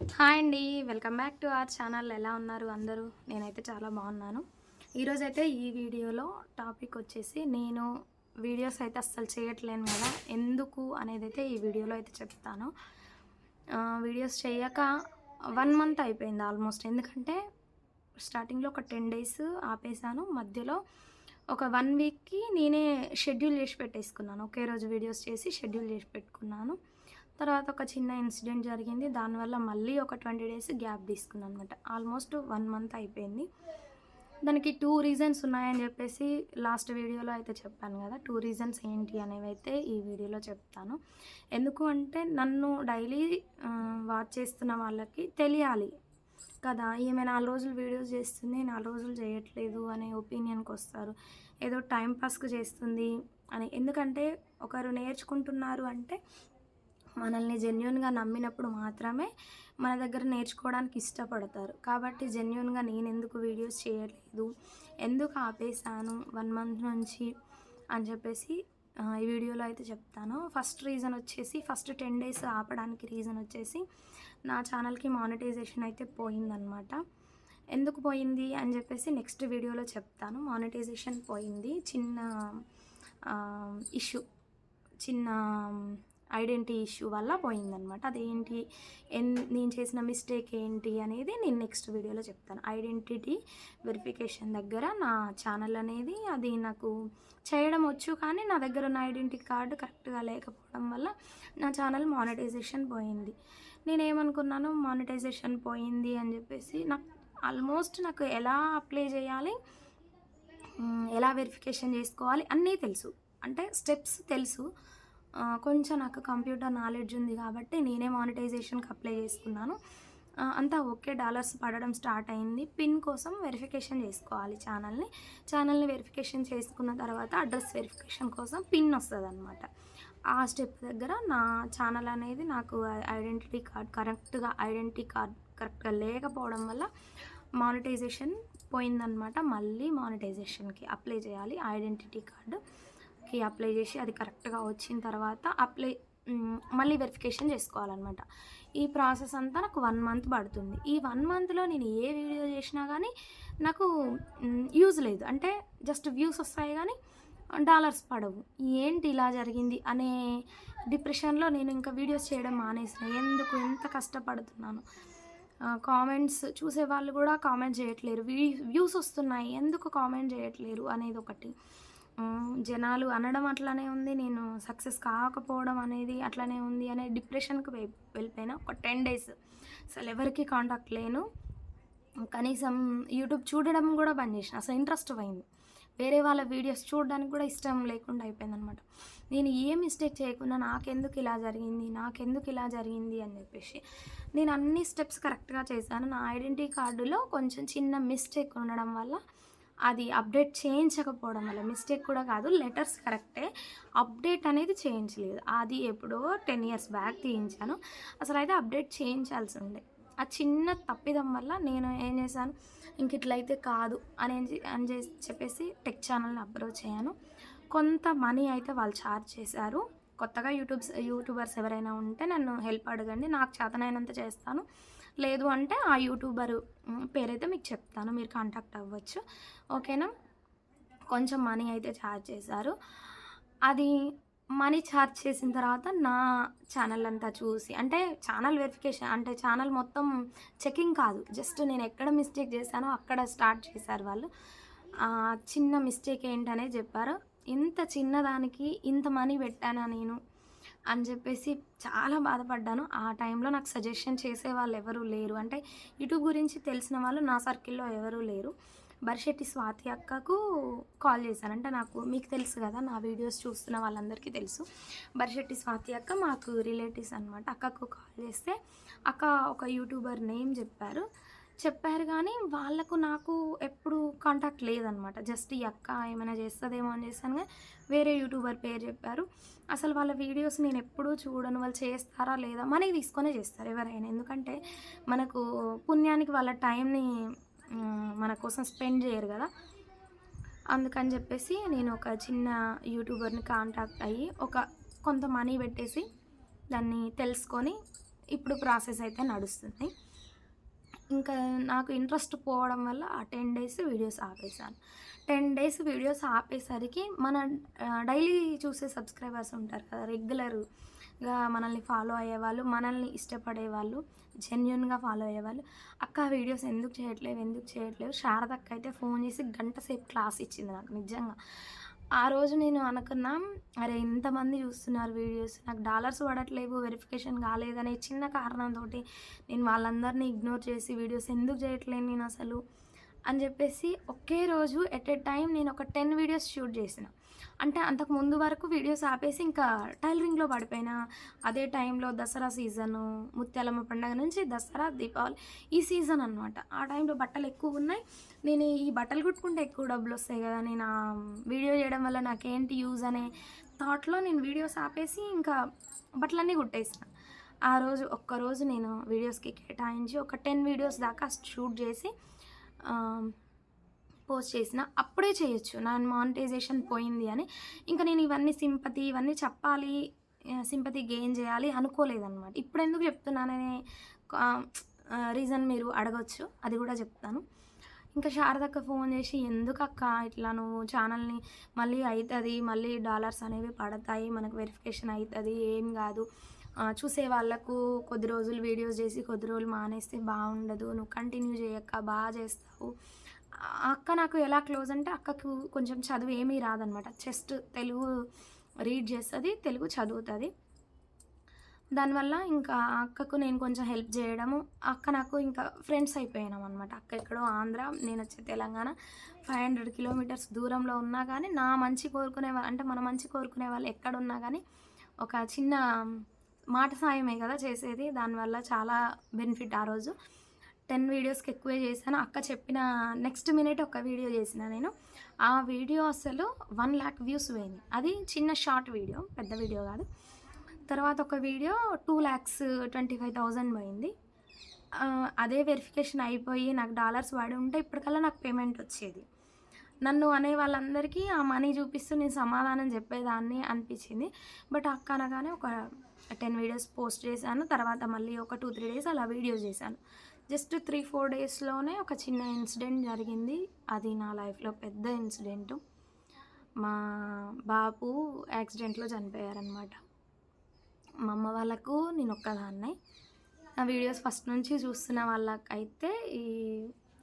Hi అండి welcome back to our channel. ఎలా ఉన్నారు అందరూ? నేనైతే చాలా బాగున్నాను. ఈరోజైతే ఈ వీడియోలో టాపిక్ వచ్చేసి నేను వీడియోస్ అయితే అస్సలు చేయట్లేను కదా ఎందుకు అనేది అయితే ఈ వీడియోలో అయితే చెప్తాను. వీడియోస్ చేయక వన్ మంత్ అయిపోయింది ఆల్మోస్ట్. ఎందుకంటే స్టార్టింగ్లో ఒక టెన్ డేస్ ఆపేసాను మధ్యలో ఒక వన్ వీక్కి నేనే షెడ్యూల్ చేసి పెట్టేసుకున్నాను. ఒకే రోజు వీడియోస్ చేసి షెడ్యూల్ చేసి పెట్టుకున్నాను. తర్వాత ఒక చిన్న ఇన్సిడెంట్ జరిగింది. దానివల్ల మళ్ళీ ఒక ట్వంటీ డేస్ గ్యాప్ తీసుకున్నాను అనమాట ఆల్మోస్ట్ వన్ మంత్ అయిపోయింది. దానికి టూ రీజన్స్ ఉన్నాయని చెప్పేసి లాస్ట్ వీడియోలో అయితే చెప్పాను కదా. టూ రీజన్స్ ఏంటి అనేవి అయితే ఈ వీడియోలో చెప్తాను. ఎందుకు అంటే నన్ను డైలీ వాచ్ చేస్తున్న వాళ్ళకి తెలియాలి కదా. ఈమె నాలుగు రోజులు వీడియోస్ చేస్తుంది నాలుగు రోజులు చేయట్లేదు అనే ఒపీనియన్కి వస్తారు. ఏదో టైం పాస్కి చేస్తుంది అని. ఎందుకంటే ఒకరు నేర్చుకుంటున్నారు అంటే మనల్ని జెన్యున్గా నమ్మినప్పుడు మాత్రమే మన దగ్గర నేర్చుకోవడానికి ఇష్టపడతారు. కాబట్టి జెన్యున్గా నేను ఎందుకు వీడియోస్ చేయట్లేదు ఎందుకు ఆపేసాను వన్ మంత్ నుంచి అని చెప్పేసి ఈ వీడియోలో అయితే చెప్తాను. ఫస్ట్ రీజన్ వచ్చేసి ఫస్ట్ టెన్ డేస్ ఆపడానికి రీజన్ వచ్చేసి నా ఛానల్కి మానిటైజేషన్ అయితే పోయిందనమాట ఎందుకు పోయింది అని చెప్పేసి నెక్స్ట్ వీడియోలో చెప్తాను. మానిటైజేషన్ పోయింది. చిన్న ఇష్యూ చిన్న ఐడెంటిటీ ఇష్యూ వల్ల పోయిందనమాట. అదేంటి? ఎన్ నేను చేసిన మిస్టేక్ ఏంటి అనేది నేను నెక్స్ట్ వీడియోలో చెప్తాను. ఐడెంటిటీ వెరిఫికేషన్ దగ్గర నా ఛానల్ అనేది అది నాకు చేయడం వచ్చు కానీ నా దగ్గర ఉన్న ఐడెంటిటీ కార్డు కరెక్ట్గా లేకపోవడం వల్ల నా ఛానల్ మానిటైజేషన్ పోయింది. నేనేమనుకున్నాను? మానిటైజేషన్ పోయింది అని చెప్పేసి నాకు ఆల్మోస్ట్ నాకు ఎలా అప్లై చేయాలి? ఎలా వెరిఫికేషన్ చేసుకోవాలి? అన్నీ తెలుసు. అంటే స్టెప్స్ తెలుసు. కొంచెం నాకు కంప్యూటర్ నాలెడ్జ్ ఉంది కాబట్టి నేనే మానిటైజేషన్కి అప్లై చేసుకున్నాను. అంతా ఓకే డాలర్స్ పడడం స్టార్ట్ అయింది. పిన్ కోసం వెరిఫికేషన్ చేసుకోవాలి ఛానల్ని. ఛానల్ని వెరిఫికేషన్ చేసుకున్న తర్వాత అడ్రస్ వెరిఫికేషన్ కోసం పిన్ వస్తుంది అనమాట ఆ స్టెప్ దగ్గర నా ఛానల్ అనేది నాకు ఐడెంటిటీ కార్డ్ కరెక్ట్గా ఐడెంటిటీ కార్డ్ కరెక్ట్గా లేకపోవడం వల్ల మానిటైజేషన్ పోయిందనమాట మళ్ళీ మానిటైజేషన్కి అప్లై చేయాలి. ఐడెంటిటీ కి అప్లై చేసి అది కరెక్ట్గా వచ్చిన తర్వాత అప్లై మళ్ళీ వెరిఫికేషన్ చేసుకోవాలన్నమాట. ఈ ప్రాసెస్ అంతా నాకు వన్ మంత్ పడుతుంది. ఈ వన్ మంత్లో నేను ఏ వీడియో చేసినా కానీ నాకు యూజ్ లేదు. అంటే జస్ట్ వ్యూస్ వస్తాయి కానీ డాలర్స్ పడవు. ఏంటి ఇలా జరిగింది అనే డిప్రెషన్లో నేను ఇంకా వీడియోస్ చేయడం మానేసిన. ఎందుకు ఎంత కష్టపడుతున్నాను? కామెంట్స్ చూసే వాళ్ళు కూడా కామెంట్ చేయట్లేరు. వ్యూస్ వస్తున్నాయి. ఎందుకు కామెంట్ చేయట్లేరు అనేది ఒకటి. జనాలు అనడం అట్లానే ఉంది. నేను సక్సెస్ కాకపోవడం అనేది అట్లానే ఉంది అనే డిప్రెషన్కి వెళ్ళిపోయినా ఒక టెన్ డేస్. అసలు ఎవరికి కాంటాక్ట్ లేను. కనీసం యూట్యూబ్ చూడడం కూడా బంద్ చేసిన. అసలు ఇంట్రెస్ట్ పోయింది. వేరే వాళ్ళ వీడియోస్ చూడడానికి కూడా ఇష్టం లేకుండా అయిపోయింది అనమాట నేను ఏ మిస్టేక్ చేయకుండా నాకెందుకు ఇలా జరిగింది నాకెందుకు ఇలా జరిగింది అని చెప్పేసి నేను అన్ని స్టెప్స్ కరెక్ట్గా చేశాను. నా ఐడెంటిటీ కార్డులో కొంచెం చిన్న మిస్టేక్ ఉండడం వల్ల అది అప్డేట్ చేయించకపోవడం వల్ల మిస్టేక్ కూడా కాదు లెటర్స్ కరెక్టే. అప్డేట్ అనేది చేయించలేదు. అది ఎప్పుడో టెన్ ఇయర్స్ బ్యాక్ తీయించాను. అసలు అయితే అప్డేట్ చేయించాల్సి ఉండే. ఆ చిన్న తప్పిదం వల్ల నేను ఏం చేశాను? ఇంక ఇట్లయితే కాదు అని చే- అని చెప్పేసి టెక్ ఛానల్ని అప్రోచ్ అయ్యాను. కొంత మనీ అయితే వాళ్ళు ఛార్జ్ చేశారు. కొత్తగా యూట్యూబ్స్ యూట్యూబర్స్ ఎవరైనా ఉంటే నన్ను హెల్ప్ అడగండి. నాకు చేతనైనంత చేస్తాను. లేదు అంటే ఆ యూట్యూబర్ పేరైతే మీకు చెప్తాను మీరు కాంటాక్ట్ అవ్వచ్చు. ఓకేనా? కొంచెం మనీ అయితే ఛార్జ్ చేశారు. అది మనీ ఛార్జ్ చేసిన తర్వాత నా ఛానల్ అంతా చూసి అంటే ఛానల్ వెరిఫికేషన్ అంటే ఛానల్ మొత్తం చెకింగ్ కాదు. జస్ట్ నేను ఎక్కడ మిస్టేక్ చేశానో అక్కడ స్టార్ట్ చేశారు వాళ్ళు. చిన్న మిస్టేక్ ఏంటనే చెప్పారు. ఇంత చిన్నదానికి ఇంత మనీ పెట్టానా నేను? అని చెప్పేసి చాలా బాధపడ్డాను. ఆ టైంలో నాకు సజెషన్ చేసే వాళ్ళు ఎవరు లేరు. అంటే యూట్యూబ్ గురించి తెలిసిన వాళ్ళు నా సర్కిల్లో ఎవరూ లేరు. బర్షెట్టి స్వాతి అక్కకు కాల్ చేశాను. అంటే నాకు మీకు తెలుసు కదా నా వీడియోస్ చూస్తున్న వాళ్ళందరికీ తెలుసు. బర్షెట్టి స్వాతి అక్క మాకు రిలేటివ్స్ అనమాట అక్కకు కాల్ చేస్తే అక్క ఒక యూట్యూబర్ నేమ్ చెప్పారు. చెప్పారు కానీ వాళ్ళకు నాకు ఎప్పుడు కాంటాక్ట్ లేదనమాట జస్ట్ ఈ అక్క ఏమైనా చేస్తుందేమో అని చేశాను కానీ వేరే యూట్యూబర్ పేరు చెప్పారు. అసలు వాళ్ళ వీడియోస్ నేను ఎప్పుడూ చూడను. వాళ్ళు చేస్తారా లేదా మనకి తీసుకొనే చేస్తారు ఎవరైనా. ఎందుకంటే మనకు పుణ్యానికి వాళ్ళ టైంని మన కోసం స్పెండ్ చేయరు కదా. అందుకని చెప్పేసి నేను ఒక చిన్న యూట్యూబర్ని కాంటాక్ట్ అయ్యి ఒక కొంత మనీ పెట్టేసి దాన్ని తెలుసుకొని ఇప్పుడు ప్రాసెస్ అయితే నడుస్తుంది. ఇంకా నాకు ఇంట్రెస్ట్ పోవడం వల్ల ఆ టెన్ డేస్ వీడియోస్ ఆపేశాను. టెన్ డేస్ వీడియోస్ ఆపేసరికి మన డైలీ చూసే సబ్స్క్రైబర్స్ ఉంటారు కదా రెగ్యులర్గా మనల్ని ఫాలో అయ్యేవాళ్ళు మనల్ని ఇష్టపడే వాళ్ళు జెన్యున్గా ఫాలో అయ్యేవాళ్ళు అక్క వీడియోస్ ఎందుకు చేయట్లేవు ఎందుకు చేయట్లేవు? శారదక్క అయితే ఫోన్ చేసి గంట సేపు క్లాస్ ఇచ్చింది నాకు నిజంగా. ఆ రోజు నేను అనుకున్నా అరే ఇంతమంది చూస్తున్నారు వీడియోస్ నాకు డాలర్స్ పడట్లేవు వెరిఫికేషన్ కాలేదనే చిన్న కారణంతో నేను వాళ్ళందరినీ ఇగ్నోర్ చేసి వీడియోస్ ఎందుకు చేయట్లేను నేను అసలు? అని చెప్పేసి ఒకే రోజు ఎట్ ఎ టైం నేను ఒక టెన్ వీడియోస్ షూట్ చేసిన. అంటే అంతకు ముందు వరకు వీడియోస్ ఆపేసి ఇంకా టైలరింగ్లో పడిపోయినా. అదే టైంలో దసరా సీజను ముత్యాలమ్మ పండగ నుంచి దసరా దీపావళి ఈ సీజన్ అనమాట ఆ టైంలో బట్టలు ఎక్కువ ఉన్నాయి. నేను ఈ బట్టలు కుట్టుకుంటే ఎక్కువ డబ్బులు వస్తాయి కదా నేను ఆ వీడియో చేయడం వల్ల నాకేంటి యూజ్ అనే థాట్లో నేను వీడియోస్ ఆపేసి ఇంకా బట్టలన్నీ కుట్టేసిన. ఆ రోజు ఒక్కరోజు నేను వీడియోస్కి కేటాయించి ఒక టెన్ వీడియోస్ దాకా షూట్ చేసి పోస్ట్ చేసిన అప్పుడే చేయొచ్చు. నా మానిటైజేషన్ పోయింది అని. ఇంకా నేను ఇవన్నీ సింపతి ఇవన్నీ చెప్పాలి సింపతి గెయిన్ చేయాలి అనుకోలేదన్నమాట. ఇప్పుడు ఎందుకు చెప్తున్నాననే రీజన్ మీరు అడగచ్చు. అది కూడా చెప్తాను. ఇంకా శారదక్క ఫోన్ చేసి ఎందుకు అక్క ఇట్లా నువ్వు ఛానల్ని మళ్ళీ అవుతుంది మళ్ళీ డాలర్స్ అనేవి పడతాయి మనకు వెరిఫికేషన్ అవుతుంది ఏం కాదు. చూసే వాళ్ళకు కొద్ది రోజులు వీడియోస్ చేసి కొద్ది రోజులు మానేస్తే బాగుండదు. నువ్వు కంటిన్యూ చేయక్క బాగా చేస్తావు. అక్క నాకు ఎలా క్లోజ్ అంటే అక్కకు కొంచెం చదువు ఏమీ రాదనమాట జస్ట్ తెలుగు రీడ్ చేస్తుంది తెలుగు చదువుతుంది. దానివల్ల ఇంకా అక్కకు నేను కొంచెం హెల్ప్ చేయడము అక్క నాకు ఇంకా ఫ్రెండ్స్ అయిపోయినాం అనమాట అక్క ఎక్కడో ఆంధ్ర నేను వచ్చే తెలంగాణ. ఫైవ్ హండ్రెడ్ కిలోమీటర్స్ దూరంలో ఉన్నా కానీ నా మంచి కోరుకునే వాళ్ళు అంటే మన మంచి కోరుకునే వాళ్ళు ఎక్కడున్నా కానీ ఒక చిన్న మాట సాయమే కదా చేసేది. దానివల్ల చాలా బెనిఫిట్ ఆ రోజు. టెన్ వీడియోస్కి ఎక్కువే చేశాను. అక్క చెప్పిన నెక్స్ట్ మినిట్ ఒక వీడియో చేసిన నేను. ఆ వీడియో అసలు వన్ ల్యాక్ వ్యూస్ పోయింది. అది చిన్న షార్ట్ వీడియో పెద్ద వీడియో కాదు. తర్వాత ఒక video two lakhs twenty five thousand పోయింది. అదే వెరిఫికేషన్ అయిపోయి నాకు డాలర్స్ వాడి ఉంటే ఇప్పటికల్లా నాకు పేమెంట్ వచ్చేది. నన్ను అనే వాళ్ళందరికీ ఆ మనీ చూపిస్తూ నేను సమాధానం చెప్పేదాన్ని అనిపించింది. బట్ అక్క అనగానే ఒక టెన్ వీడియోస్ పోస్ట్ చేశాను. తర్వాత మళ్ళీ ఒక టూ త్రీ డేస్ అలా వీడియోస్ చేశాను. జస్ట్ త్రీ ఫోర్ డేస్లోనే ఒక చిన్న ఇన్సిడెంట్ జరిగింది. అది నా లైఫ్లో పెద్ద ఇన్సిడెంట్. మా బాబు యాక్సిడెంట్లో చనిపోయారనమాట మా అమ్మ వాళ్ళకు నేను ఒక్కదాన్నే. నా వీడియోస్ ఫస్ట్ నుంచి చూస్తున్న వాళ్ళకైతే ఈ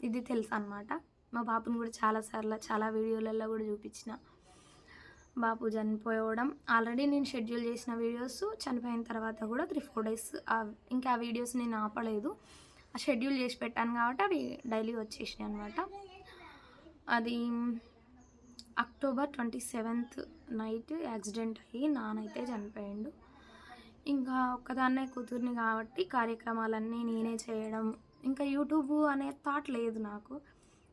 ఇది తెలుసు అనమాట మా పాపను కూడా చాలాసార్లు చాలా వీడియోలలో కూడా చూపించిన. బాపు చనిపోవడం. ఆల్రెడీ నేను షెడ్యూల్ చేసిన వీడియోస్ చనిపోయిన తర్వాత కూడా త్రీ ఫోర్ డేస్ ఇంకా ఆ వీడియోస్ నేను ఆపలేదు. ఆ షెడ్యూల్ చేసి పెట్టాను కాబట్టి అవి డైలీ వచ్చేసినాయి అనమాట అది October twenty seventh night accident అయ్యి నానైతే చనిపోయాడు. ఇంకా ఒక్కదాన్నే కూతుర్ని కాబట్టి కార్యక్రమాలన్నీ నేనే చేయడం. ఇంకా యూట్యూబ్ అనే థాట్ లేదు నాకు.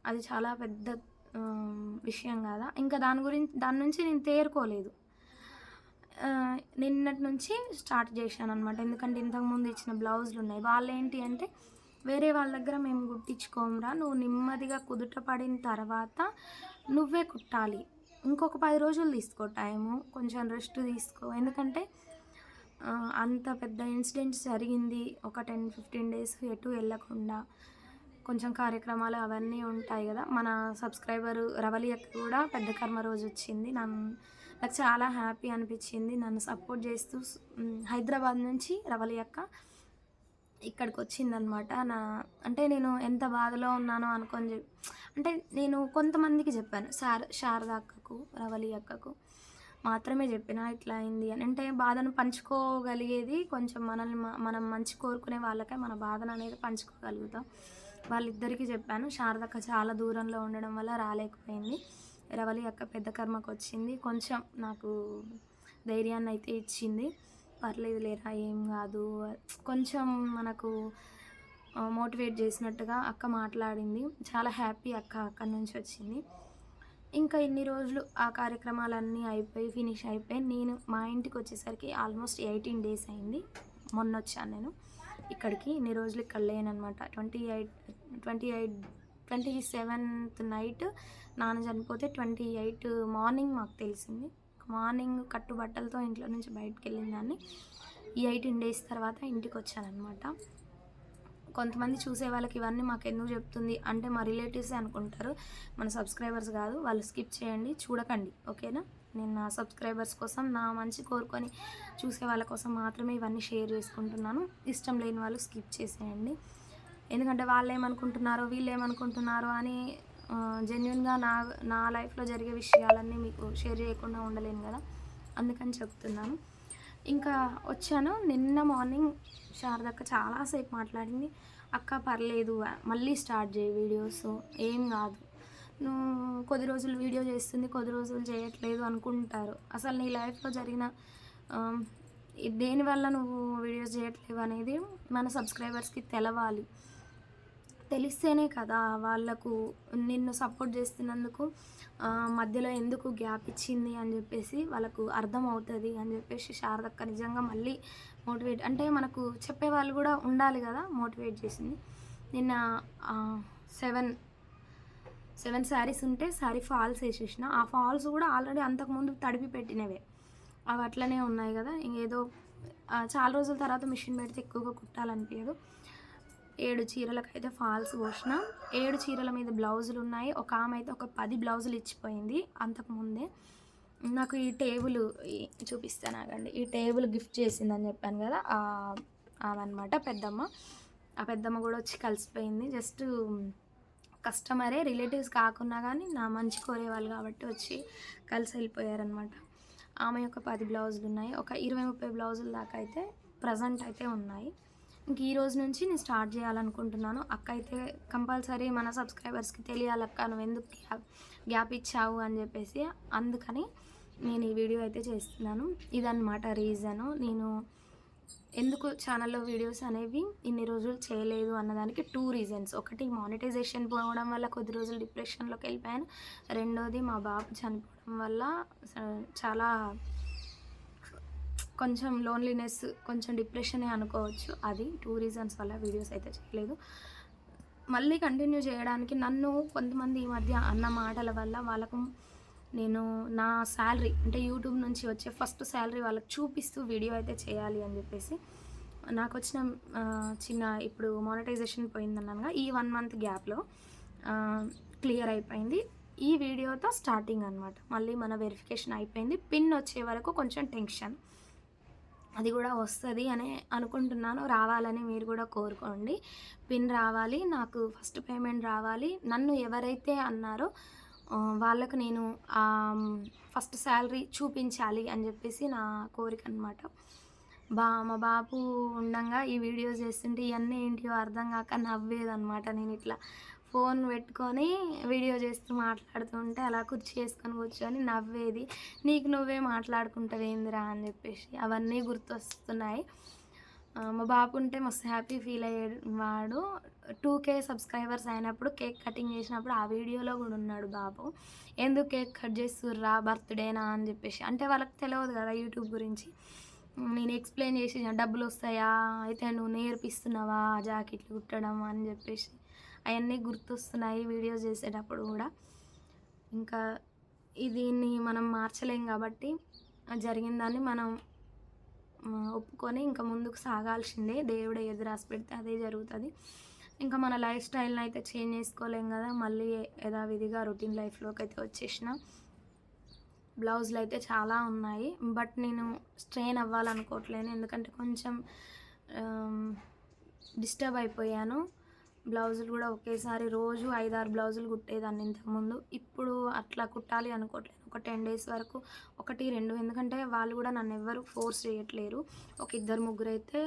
అది చాలా పెద్ద విషయం కదా? ఇంకా దాని గురించి దాని నుంచి నేను తేరుకోలేదు. నిన్నటి నుంచి స్టార్ట్ చేశాను అనమాట ఎందుకంటే ఇంతకుముందు ఇచ్చిన బ్లౌజులు ఉన్నాయి. వాళ్ళు ఏంటి అంటే వేరే వాళ్ళ దగ్గర మేము కుట్టించుకోమరా నువ్వు నెమ్మదిగా కుదుట పడిన తర్వాత నువ్వే కుట్టాలి. ఇంకొక పది రోజులు తీసుకో టైము కొంచెం రెస్ట్ తీసుకో. ఎందుకంటే అంత పెద్ద ఇన్సిడెంట్స్ జరిగింది ఒక టెన్ ఫిఫ్టీన్ డేస్ ఎటు వెళ్ళకుండా. కొంచెం కార్యక్రమాలు అవన్నీ ఉంటాయి కదా. మన సబ్స్క్రైబరు రవలి అక్క కూడా పెద్ద కర్మ రోజు వచ్చింది. నన్ను నాకు చాలా హ్యాపీ అనిపించింది. నన్ను సపోర్ట్ చేస్తూ హైదరాబాద్ నుంచి రవలి అక్క ఇక్కడికి వచ్చిందనమాట నా అంటే నేను ఎంత బాధలో ఉన్నానో అనుకొని చెప్పి అంటే నేను కొంతమందికి చెప్పాను. శార శారద అక్కకు రవలి అక్కకు మాత్రమే చెప్పిన ఇట్లా అయింది అని. అంటే బాధను పంచుకోగలిగేది కొంచెం మనల్ని మనం మంచి కోరుకునే వాళ్ళకే మన బాధను అనేది పంచుకోగలుగుతాం. వాళ్ళిద్దరికీ చెప్పాను. శారదక్క చాలా దూరంలో ఉండడం వల్ల రాలేకపోయింది. రవలి అక్క పెద్ద కర్మకు వచ్చింది. కొంచెం నాకు ధైర్యాన్ని అయితే ఇచ్చింది. పర్లేదు లేరా ఏం కాదు. కొంచెం మనకు మోటివేట్ చేసినట్టుగా అక్క మాట్లాడింది. చాలా హ్యాపీ అక్క అక్కడి నుంచి వచ్చింది. ఇంకా ఇన్ని రోజులు ఆ కార్యక్రమాలన్నీ అయిపోయి ఫినిష్ అయిపోయి నేను మా ఇంటికి వచ్చేసరికి ఆల్మోస్ట్ ఎయిటీన్ డేస్ అయింది. మొన్న వచ్చాను నేను. ఇక్కడికి ఇన్ని రోజులు ఇక్కడ లేనమాట twenty eight twenty eight twenty seventh night నాన్న చనిపోతే ట్వంటీ ఎయిట్ మార్నింగ్ మాకు తెలిసింది. మార్నింగ్ కట్టుబట్టలతో ఇంట్లో నుంచి బయటకు వెళ్ళిందాన్ని ఈ ఎయిటీన్ డేస్ తర్వాత ఇంటికి వచ్చానమాట కొంతమంది చూసే వాళ్ళకి ఇవన్నీ మాకు ఎందుకు చెప్తుంది? అంటే మా రిలేటివ్సే అనుకుంటారు. మన సబ్స్క్రైబర్స్ కాదు వాళ్ళు స్కిప్ చేయండి చూడకండి. ఓకేనా? నేను నా సబ్స్క్రైబర్స్ కోసం నా మంచి కోరుకొని చూసే వాళ్ళ కోసం మాత్రమే ఇవన్నీ షేర్ చేసుకుంటున్నాను. ఇష్టం లేని వాళ్ళు స్కిప్ చేసేయండి. ఎందుకంటే వాళ్ళు ఏమనుకుంటున్నారో వీళ్ళు ఏమనుకుంటున్నారో అని జెన్యున్గా నా నా లైఫ్లో జరిగే విషయాలన్నీ మీకు షేర్ చేయకుండా ఉండలేను కదా. అందుకని చెప్తున్నాను. ఇంకా వచ్చాను. నిన్న మార్నింగ్ శారదక్క చాలాసేపు మాట్లాడింది. అక్క పర్లేదు మళ్ళీ స్టార్ట్ చేయి వీడియోస్. ఏం కాదు. కొద్ది రోజులు వీడియో చేస్తుంది కొద్ది రోజులు చేయట్లేదు అనుకుంటారు. అసలు నీ లైఫ్లో జరిగిన దేనివల్ల నువ్వు వీడియోస్ చేయట్లేవు అనేది మన సబ్స్క్రైబర్స్కి తెలవాలి. తెలిస్తేనే కదా వాళ్ళకు నిన్ను సపోర్ట్ చేస్తున్నందుకు మధ్యలో ఎందుకు గ్యాప్ ఇచ్చింది అని చెప్పేసి వాళ్ళకు అర్థం అవుతుంది అని చెప్పేసి శారదక్క నిజంగా మళ్ళీ మోటివేట్ అంటే మనకు చెప్పే వాళ్ళు కూడా ఉండాలి కదా మోటివేట్ చేసింది. నిన్న సెవెన్ సెవెన్ శారీస్ ఉంటే శారీ ఫాల్స్ వేసేసిన. ఆ ఫాల్స్ కూడా ఆల్రెడీ అంతకుముందు తడిపి పెట్టినవే. అవి అట్లనే ఉన్నాయి కదా. ఇంకేదో చాలా రోజుల తర్వాత మిషన్ పెడితే ఎక్కువగా కుట్టాలనిపించదు ఏడు చీరలకు అయితే ఫాల్స్ పోసిన. ఏడు చీరల మీద బ్లౌజులు ఉన్నాయి. ఒక ఆమె అయితే ఒక పది బ్లౌజులు ఇచ్చిపోయింది అంతకుముందే. నాకు ఈ టేబుల్ ఈ- చూపిస్తాను ఆగండి ఈ టేబుల్ గిఫ్ట్ చేసిందని చెప్పాను కదా. ఆమె అనమాట పెద్దమ్మ. ఆ పెద్దమ్మ కూడా వచ్చి కలిసిపోయింది. జస్ట్ కస్టమరే రిలేటివ్స్ కాకున్నా కానీ నా మంచి కోరేవాళ్ళు కాబట్టి వచ్చి కలిసి వెళ్ళిపోయారనమాట ఆమె యొక్క పది బ్లౌజులు ఉన్నాయి. ఒక ఇరవై ముప్పై బ్లౌజుల దాకా అయితే ప్రజెంట్ అయితే ఉన్నాయి. ఇంక ఈ రోజు నుంచి నేను స్టార్ట్ చేయాలనుకుంటున్నాను. అక్క అయితే కంపల్సరీ మన సబ్స్క్రైబర్స్కి తెలియాలక్క నువ్వు ఎందుకు గ్యాప్ గ్యాప్ ఇచ్చావు? అని చెప్పేసి అందుకని నేను ఈ వీడియో అయితే చేస్తున్నాను. ఇదన్నమాట రీజను. నేను ఎందుకు ఛానల్లో వీడియోస్ అనేవి ఇన్ని రోజులు చేయలేదు అన్నదానికి టూ రీజన్స్ ఒకటి మానిటైజేషన్ పోవడం వల్ల కొద్ది రోజులు డిప్రెషన్లోకి వెళ్ళిపోయాను. రెండోది మా బాబు చనిపోవడం వల్ల చాలా కొంచెం లోన్లీనెస్ కొంచెం డిప్రెషనే అనుకోవచ్చు. అది టూ రీజన్స్ వల్ల వీడియోస్ అయితే చేయలేదు. మళ్ళీ కంటిన్యూ చేయడానికి నన్ను కొంతమంది ఈ మధ్య అన్న మాటల వల్ల వాళ్ళకు నేను నా శాలరీ అంటే యూట్యూబ్ నుంచి వచ్చే ఫస్ట్ శాలరీ వాళ్ళకి చూపిస్తూ వీడియో అయితే చేయాలి అని చెప్పేసి నాకు వచ్చిన చిన్న ఇప్పుడు మానిటైజేషన్ పోయిందన్నాగా ఈ వన్ మంత్ గ్యాప్లో క్లియర్ అయిపోయింది. ఈ వీడియోతో స్టార్టింగ్ అనమాట మళ్ళీ మన వెరిఫికేషన్ అయిపోయింది. పిన్ వచ్చే వరకు కొంచెం టెన్షన్ అది కూడా వస్తుంది అని అనుకుంటున్నాను. రావాలని మీరు కూడా కోరుకోండి. పిన్ రావాలి నాకు ఫస్ట్ పేమెంట్ రావాలి. నన్ను ఎవరైతే అన్నారో వాళ్ళకు నేను ఫస్ట్ శాలరీ చూపించాలి అని చెప్పేసి నా కోరిక అనమాట బా మా బాబు ఉండంగా ఈ వీడియోస్ చేస్తుంటే ఇవన్నీ ఏంటియో అర్థం కాక నవ్వేదన్నమాట. నేను ఇట్లా ఫోన్ పెట్టుకొని వీడియో చేస్తూ మాట్లాడుతుంటే అలా కుర్చీ వేసుకొని కూర్చొని నవ్వేది. నీకు నువ్వే మాట్లాడుకుంటావేందిరా అని చెప్పేసి అవన్నీ గుర్తొస్తున్నాయి. మా బాబు ఉంటే మస్తు హ్యాపీ ఫీల్ అయ్యేవాడు వాడు టూ కే సబ్స్క్రైబర్స్ అయినప్పుడు కేక్ కటింగ్ చేసినప్పుడు ఆ వీడియోలో కూడా ఉన్నాడు బాబు. ఎందుకు కేక్ కట్ చేస్తుర్రా? బర్త్డేనా? అని చెప్పేసి. అంటే వాళ్ళకి తెలియదు కదా యూట్యూబ్ గురించి. నేను ఎక్స్ప్లెయిన్ చేసి డబ్బులు వస్తాయా? అయితే నువ్వు నేర్పిస్తున్నావా? జాకెట్లు కుట్టడం అని చెప్పేసి. అవన్నీ గుర్తొస్తున్నాయి వీడియోస్ చేసేటప్పుడు కూడా. ఇంకా దీన్ని మనం మార్చలేం కాబట్టి ఆ జరిగిన దాన్ని మనం ఒప్పుకొని ఇంకా ముందుకు సాగాల్సిందే. దేవుడే ఎదురు రాసి పెడితే అదే జరుగుతుంది. ఇంకా మన లైఫ్ స్టైల్ని అయితే చేంజ్ చేసుకోలేం కదా. మళ్ళీ యథావిధిగా రొటీన్ లైఫ్లోకి అయితే వచ్చేసిన. బ్లౌజులు అయితే చాలా ఉన్నాయి. బట్ నేను స్ట్రెయిన్ అవ్వాలనుకోవట్లేను ఎందుకంటే కొంచెం డిస్టర్బ్ అయిపోయాను. బ్లౌజులు కూడా ఒకేసారి రోజు ఐదారు బ్లౌజులు కుట్టేదాన్ని ఇంతకుముందు. ఇప్పుడు అట్లా కుట్టాలి అనుకోవట్లేదు. ఒక టెన్ డేస్ వరకు ఒకటి రెండు. ఎందుకంటే వాళ్ళు కూడా నన్ను ఎవ్వరు ఫోర్స్ చేయట్లేరు. ఒక ఇద్దరు ముగ్గురు అయితే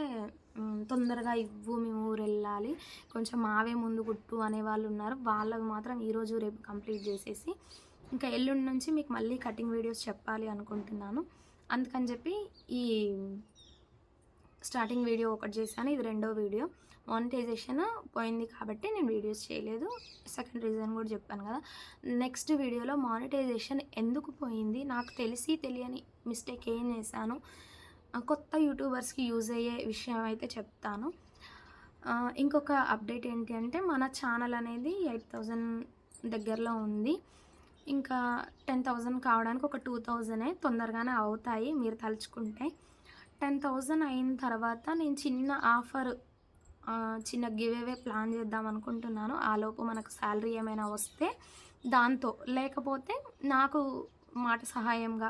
తొందరగా ఇవ్వు మేము ఊరు వెళ్ళాలి. కొంచెం మావే ముందు కుట్టు అనే వాళ్ళు ఉన్నారు. వాళ్ళవి మాత్రం ఈరోజు రేపు కంప్లీట్ చేసేసి ఇంకా ఎల్లుండి నుంచి మీకు మళ్ళీ కటింగ్ వీడియోస్ చెప్పాలి అనుకుంటున్నాను. అందుకని చెప్పి ఈ స్టార్టింగ్ వీడియో ఒకటి చేశాను. ఇది రెండో వీడియో. మానిటైజేషన్ పోయింది కాబట్టి నేను వీడియోస్ చేయలేదు. సెకండ్ రీజన్ కూడా చెప్పాను కదా. నెక్స్ట్ వీడియోలో మానిటైజేషన్ ఎందుకు పోయింది? నాకు తెలిసి తెలియని మిస్టేక్ ఏం చేశాను? కొత్త యూట్యూబర్స్కి యూజ్ అయ్యే విషయం అయితే చెప్తాను. ఇంకొక అప్డేట్ ఏంటి అంటే మన ఛానల్ అనేది ఎయిట్ థౌజండ్ దగ్గరలో ఉంది. ఇంకా టెన్ థౌజండ్ కావడానికి ఒక టూ థౌజండే తొందరగానే అవుతాయి మీరు తలుచుకుంటే. టెన్ థౌజండ్ అయిన తర్వాత నేను చిన్న ఆఫర్ చిన్న గివ్ అవే ప్లాన్ చేద్దాం అనుకుంటున్నాను. ఆలోపు మనకు శాలరీ ఏమైనా వస్తే దాంతో. లేకపోతే నాకు మాట సహాయంగా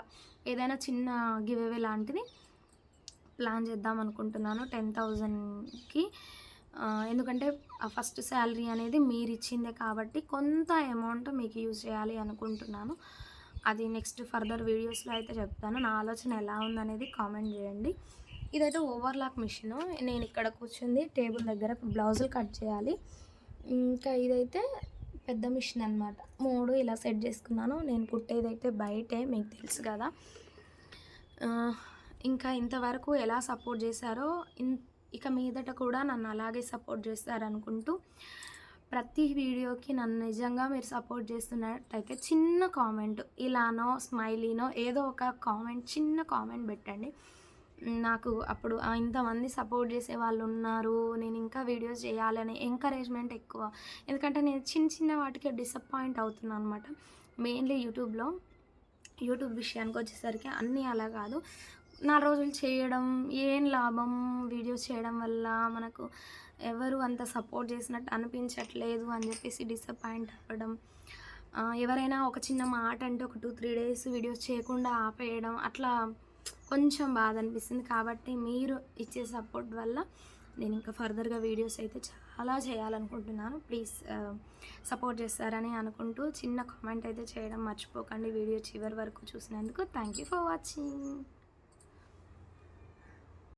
ఏదైనా చిన్న గివ్ అవే లాంటిది ప్లాన్ చేద్దాం అనుకుంటున్నాను. టెన్ థౌజండ్కి. ఎందుకంటే ఫస్ట్ శాలరీ అనేది మీరు ఇచ్చిందే కాబట్టి కొంత అమౌంట్ మీకు యూజ్ చేయాలి అనుకుంటున్నాను. అది నెక్స్ట్ ఫర్దర్ వీడియోస్లో అయితే చెప్తాను. నా ఆలోచన ఎలా ఉందనేది కామెంట్ చేయండి. ఇదైతే ఓవర్లాక్ మిషన్. నేను ఇక్కడ కూర్చుంది టేబుల్ దగ్గర బ్లౌజులు కట్ చేయాలి. ఇంకా ఇదైతే పెద్ద మిషన్ అనమాట మూడు ఇలా సెట్ చేసుకున్నాను. నేను కుట్టేదైతే బయటే మీకు తెలుసు కదా. ఇంకా ఇంతవరకు ఎలా సపోర్ట్ చేశారో ఇన్ ఇక మీదట కూడా నన్ను అలాగే సపోర్ట్ చేస్తారనుకుంటూ ప్రతి వీడియోకి నన్ను నిజంగా మీరు సపోర్ట్ చేస్తున్నట్టయితే చిన్న కామెంట్ ఇలానో స్మైలీనో ఏదో ఒక కామెంట్ చిన్న కామెంట్ పెట్టండి. నాకు అప్పుడు ఇంతమంది సపోర్ట్ చేసే వాళ్ళు ఉన్నారు నేను ఇంకా వీడియోస్ చేయాలని ఎంకరేజ్మెంట్ ఎక్కువ. ఎందుకంటే నేను చిన్న చిన్న వాటికి డిసప్పాయింట్ అవుతున్నాను అనమాట మెయిన్లీ యూట్యూబ్లో యూట్యూబ్ విషయానికి వచ్చేసరికి అన్నీ అలా కాదు. నాలుగు రోజులు చేయడం ఏం లాభం వీడియోస్ చేయడం వల్ల మనకు ఎవరు అంత సపోర్ట్ చేసినట్టు అనిపించట్లేదు అని చెప్పేసి డిసప్పాయింట్ అవ్వడం ఎవరైనా ఒక చిన్న మాట అంటే ఒక టూ త్రీ డేస్ వీడియోస్ చేయకుండా ఆపేయడం అట్లా కొంచెం బాధ అనిపిస్తుంది కాబట్టి మీరు ఇచ్చే సపోర్ట్ వల్ల నేను ఇంకా ఫర్దర్గా వీడియోస్ అయితే చాలా చేయాలనుకుంటున్నాను. ప్లీజ్ సపోర్ట్ చేస్తారని అనుకుంటూ చిన్న కామెంట్ అయితే చేయడం మర్చిపోకండి. వీడియో చివరి వరకు చూసినందుకు థ్యాంక్ యూ ఫర్ వాచింగ్.